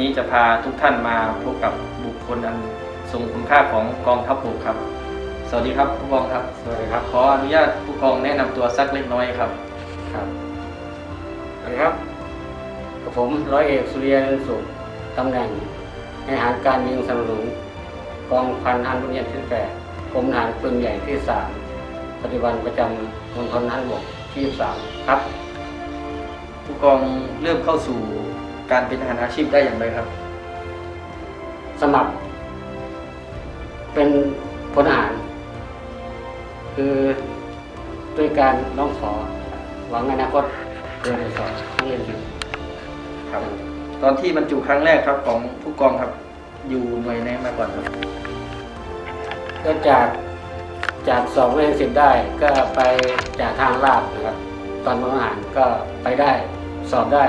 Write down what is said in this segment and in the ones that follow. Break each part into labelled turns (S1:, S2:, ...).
S1: นี้จะพาทุกท่านมาพบกับบุคคลอันทรงคุณค่าของกองทัพบกครับ สวัสดีครับผู้กองครับ
S2: สวัสดีครับ
S1: ขออนุญาตผู้กองแนะนำตัวสักเล็กน้อยครับ
S2: ครับสวัสดีครับกับผมร้อยเอกสุริยันสุขตำแหน่งในหารการยิงสนับสนุนกองพันทหารบุญญาที่แปดกรมทหารปืนใหญ่ที่สามปฏิบัติประจำมณฑลทหารบกที่สามครับ
S1: ผู้กองเริ่มเข้าสู่ การเป็นทหารอาชีพได้อย่างไรครับ
S2: สมัคร เป็นพลทหาร คือด้วยการร้องขอหวังอนาคตเรียนสอนนักเรียนหญิง
S1: ครับ ตอนที่บรรจุครั้งแรกครับของผู้กองครับอยู่หน่วยไหนมาก่อนครับ
S2: ก็จากจากสอบเรียนสิบได้ก็ไปจากทางลาบนะครับ ตอนมทหารก็ไปได้สอบได้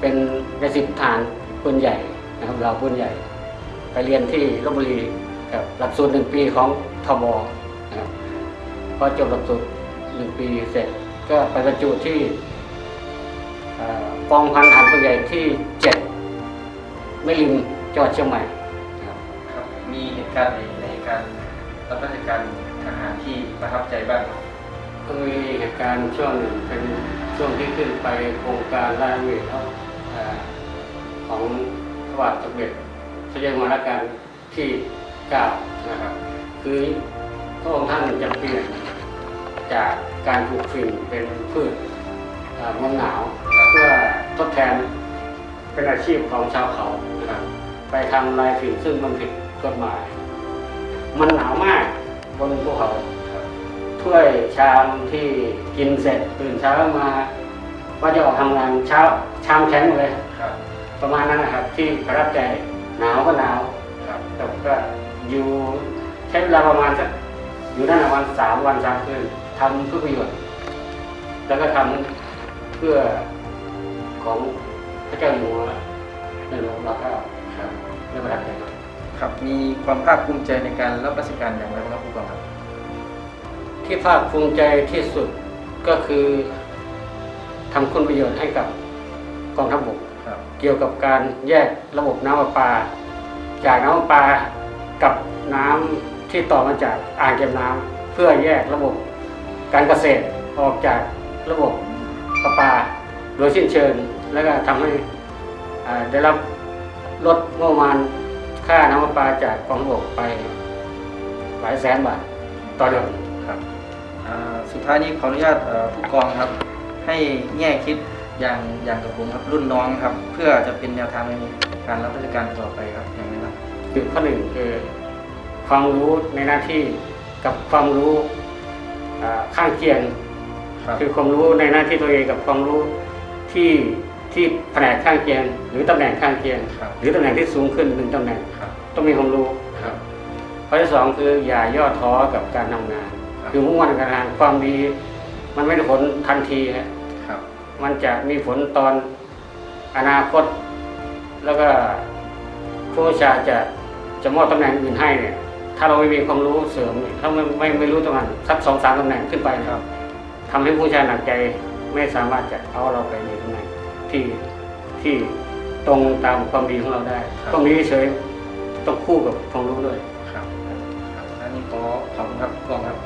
S2: เป็นในสิบฐานปืนใหญ่นะครับเราปืนใหญ่ ไปเรียนที่ลบบุรีกับหลักสูตรหนึ่งปีของทบนะครับพอจบหลักสูตรหนึ่งปีเสร็จก็ไปบรรจุที่เอ่อกองพันทหารปืนใหญ่ที่เจ็ดไม่ลิมจังหวัดเชียงใหม่นะครับ
S1: ครับมีเหตุการณ์ในการรับราชการทหารที่ประทับใจบ้างครับ
S2: ก็มีเหตุการณ์ช่วงหนึ่งเป็นช่วงที่ขึ้นไปโครงการลาดเวท ของพระบาทสมเด็จพระเจ้าอยู่หัวรัชกาลที่เก้านะครับ คือพระองค์ท่านจะเปลี่ยนจากการปลูกฝิ่นเป็นพืชมืองหนาว เพื่อทดแทนเป็นอาชีพของชาวเขานะครับไปทำลายฝิ่นซึ่งมันผิดกฎหมาย มันหนาวมากบนภูเขาถ้วยชามที่กินเสร็จตื่นเช้ามาว่าจะออกทำงานเช้าชามแข็งหมดเลย
S1: ครับ
S2: ประมาณนั้นนะครับ ที่ประทับใจหนาวก็หนาว
S1: ครับ
S2: แต่ก็อยู่ใช้เวลาประมาณสักอยู่นั่นนะวันสามวันสามคืนทำเพื่อประโยชน์ แล้วก็ทำเพื่อของพระเจ้าอยู่หัวในหลวงรัชกาล
S1: ครับ
S2: ในประทับใจมาก
S1: ครับมีความภาคภูมิใจในการรับราชการอย่างไรบ้างครับผู้กองครับ
S2: ที่ภาคภูมิใจที่สุดก็คือทำคุณประโยชน์ให้กับกองทัพบก
S1: ครับ
S2: เกี่ยวกับการแยกระบบน้ำประปา จากน้ำประปากับน้ำที่ต่อมาจากอ่างเก็บน้ำเพื่อแยกระบบการเกษตรออกจากระบบประปาโดยสิ้นเชิง แล้วก็ทำให้ได้รับลดงบประมาณค่าน้ำประปาจากกองบกไปหลายแสนบาทต่อเดือน
S1: ครับ สุดท้ายนี้ขออนุญาตผู้กองครับ ให้แง่คิด อย่างอย่างกับผมครับรุ่นน้องครับ เพื่อจะเป็นแนวทางในการรับราชการต่อไปครับอย่างไรครับ
S2: คือข้อหนึ่งคือความรู้ในหน้าที่กับความรู้อ่าข้างเคียง
S1: ครับ
S2: คือความรู้ในหน้าที่ตัวเองกับความรู้ที่ที่แผนกข้างเคียง หรือตำแหน่งข้างเคียง
S1: ครับ
S2: หรือตำแหน่งที่สูงขึ้นหนึ่งตำแหน่ง
S1: ครับ
S2: ต้องมีความรู้
S1: ครับ
S2: ข้อที่สองคืออย่าย่อท้อกับการทำงาน
S1: ครับ
S2: คือมุ่งมั่นกับการทำงานความดีมันไม่ได้ผลทันทีฮะ
S1: ครับ
S2: มันจะมีผลตอนอนาคต แล้วก็ผู้วิชาจะจะมอบตำแหน่งอื่นให้เนี่ยถ้าเราไม่มีความรู้เสริมเนี่ยถ้าไม่ไม่ไม่รู้ตรงนั้นสักสองสามตำแหน่งขึ้นไปนะ
S1: ค
S2: ค
S1: รั
S2: รับบทำให้ผู้วิชาหนักใจไม่สามารถจะเอาเราไปในตำแหน่งที่ที่ตรงตามความดีของเราได้
S1: ครับ
S2: ต้องมีเฉยต้องคู่กับความรู้ด้วย
S1: ครับครับอันนี้ขอขอบคุณครับผู้กองครับ